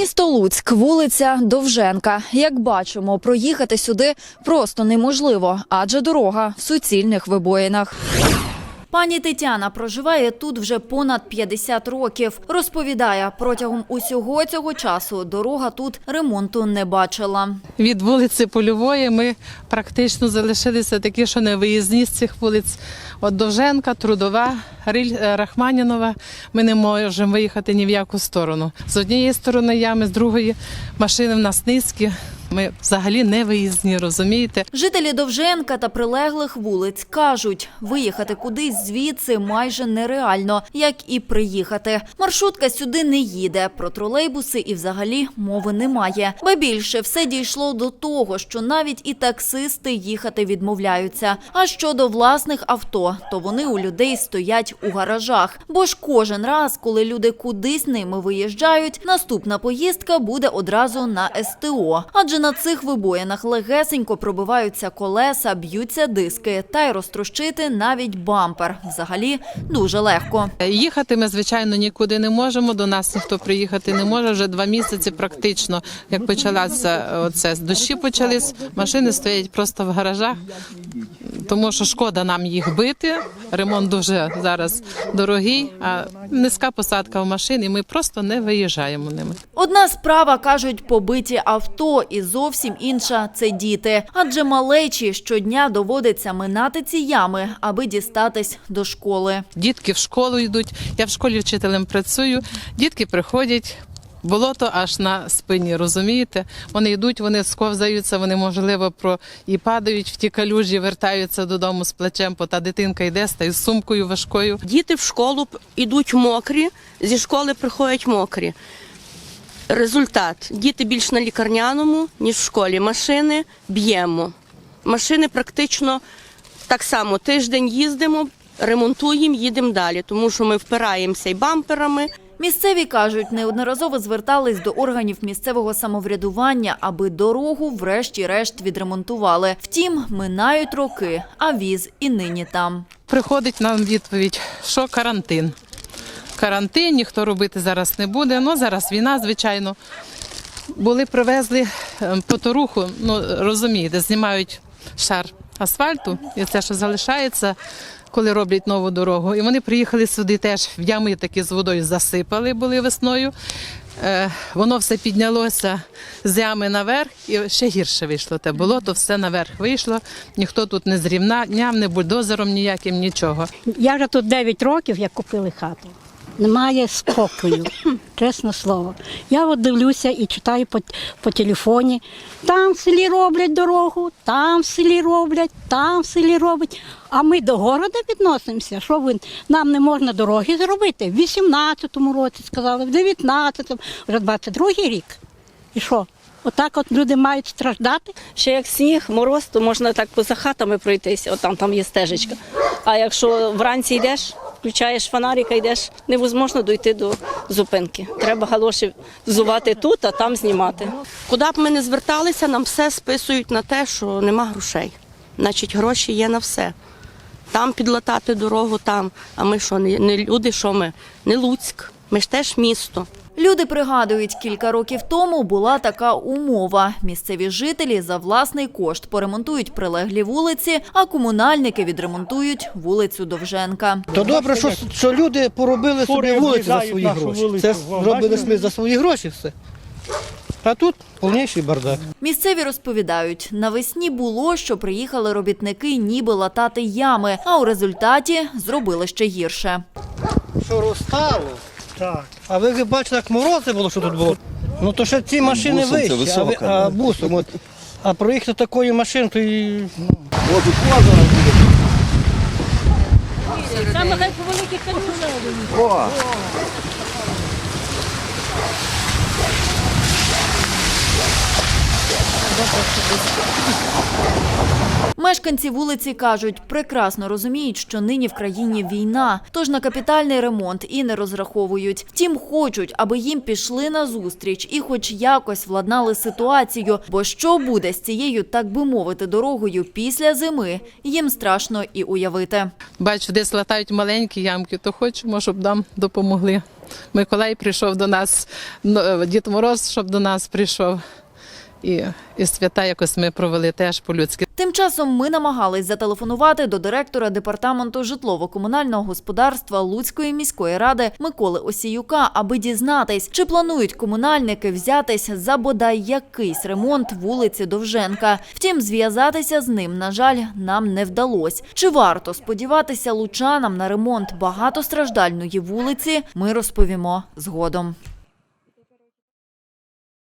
Місто Луцьк, вулиця Довженка. Як бачимо, проїхати сюди просто неможливо, адже дорога в суцільних вибоїнах. Пані Тетяна проживає тут вже понад 50 років. Розповідає, протягом усього цього часу дорога тут ремонту не бачила. Від вулиці Польової ми практично залишилися такі, що не виїзні з цих вулиць. От Довженка, Трудова, Риль, е, Рахманінова. Ми не можемо виїхати ні в яку сторону. З однієї сторони ями, з другої машини в нас низькі. Ми взагалі не виїзні, розумієте? Жителі Довженка та прилеглих вулиць кажуть, виїхати кудись звідси майже нереально, як і приїхати. Маршрутка сюди не їде. Про тролейбуси і взагалі мови немає. Ба більше все дійшло до того, що навіть і таксисти їхати відмовляються. А щодо власних авто, то вони у людей стоять у гаражах. Бо ж кожен раз, коли люди кудись ними виїжджають, наступна поїздка буде одразу на СТО. Адже на цих вибоїнах легесенько пробиваються колеса, б'ються диски, та й розтрощити навіть бампер. Взагалі дуже легко. Їхати ми, звичайно, нікуди не можемо. До нас ніхто приїхати не може. Вже два місяці практично, як почалася оце дощі почались, машини стоять просто в гаражах, тому що шкода нам їх бити. Ремонт дуже зараз дорогий, а низька посадка в машин, і ми просто не виїжджаємо ними. Одна справа кажуть побиті авто, і зовсім інша це діти. Адже малечі щодня доводиться минати ці ями, аби дістатись до школи. Дітки в школу йдуть. Я в школі вчителем працюю. Дітки приходять. Болото аж на спині, розумієте? Вони йдуть, вони сковзаються, вони можливо про і падають в ті калюжі, вертаються додому з плечем, бо та дитинка йде стає з сумкою важкою. Діти в школу йдуть мокрі, зі школи приходять мокрі. Результат: діти більш на лікарняному, ніж в школі. Машини б'ємо. Машини практично так само тиждень їздимо, ремонтуємо, їдемо далі, тому що ми впираємося і бамперами. Місцеві кажуть, неодноразово звертались до органів місцевого самоврядування, аби дорогу врешті-решт відремонтували. Втім, минають роки, а віз і нині там. Приходить нам відповідь, що карантин. Карантин, ніхто робити зараз не буде. Ну зараз війна, звичайно. Були привезли е, поторуху, ну розумієте, знімають шар асфальту, і це, що залишається, коли роблять нову дорогу. І вони приїхали сюди теж в ями такі з водою засипали були весною. Е, воно все піднялося з ями наверх і ще гірше вийшло те болото, все наверх вийшло. Ніхто тут не зрівняв, не бульдозером ніяким, нічого. Я вже тут 9 років, як купили хату. Немає спокою, чесне слово. Я от дивлюся і читаю по, по телефоні. Там в селі роблять дорогу, там в селі роблять, там в селі роблять. А ми до города відносимося. Що ви нам не можна дороги зробити? В 18-му році сказали, в 19-му, вже 22-й рік. І що? Отак от люди мають страждати. Ще як сніг, мороз, то можна так поза хатами пройтися, от там, там є стежечка. А якщо вранці йдеш, включаєш фонарика, йдеш, невозможно дойти до зупинки. Треба галоші взувати тут, а там знімати. Куди б ми не зверталися, нам все списують на те, що нема грошей. Значить, гроші є на все. Там підлатати дорогу, там. А ми що, не люди, що ми? Не Луцьк. Ми ж теж місто. Люди пригадують, кілька років тому була така умова. Місцеві жителі за власний кошт поремонтують прилеглі вулиці, а комунальники відремонтують вулицю Довженка. То добре, що, що люди поробили собі вулиці за свої гроші. Це зробили ми за свої гроші все. А тут повніший бардак. Місцеві розповідають, навесні було, що приїхали робітники ніби латати ями, а у результаті зробили ще гірше. Що розстало? Так. А ви ви бачите, як морози було, що тут було? Ну то ще ці машини бусом це вищі, а, ви, високо, а да. бусом. От, а проїхати такою машиною, то і ну, Мешканці вулиці кажуть, прекрасно розуміють, що нині в країні війна, тож на капітальний ремонт і не розраховують. Втім, хочуть, аби їм пішли на зустріч і хоч якось владнали ситуацію. Бо що буде з цією, так би мовити, дорогою після зими, їм страшно і уявити. Бачу, десь латають маленькі ямки, то хочемо, щоб нам допомогли. Миколай прийшов до нас, Дід Мороз, щоб до нас прийшов. І, і свята якось ми провели теж по-людськи. Тим часом ми намагались зателефонувати до директора департаменту житлово-комунального господарства Луцької міської ради Миколи Осіюка, аби дізнатись, чи планують комунальники взятись за бодай якийсь ремонт вулиці Довженка. Втім, зв'язатися з ним, на жаль, нам не вдалось. Чи варто сподіватися лучанам на ремонт багатостраждальної вулиці? Ми розповімо згодом.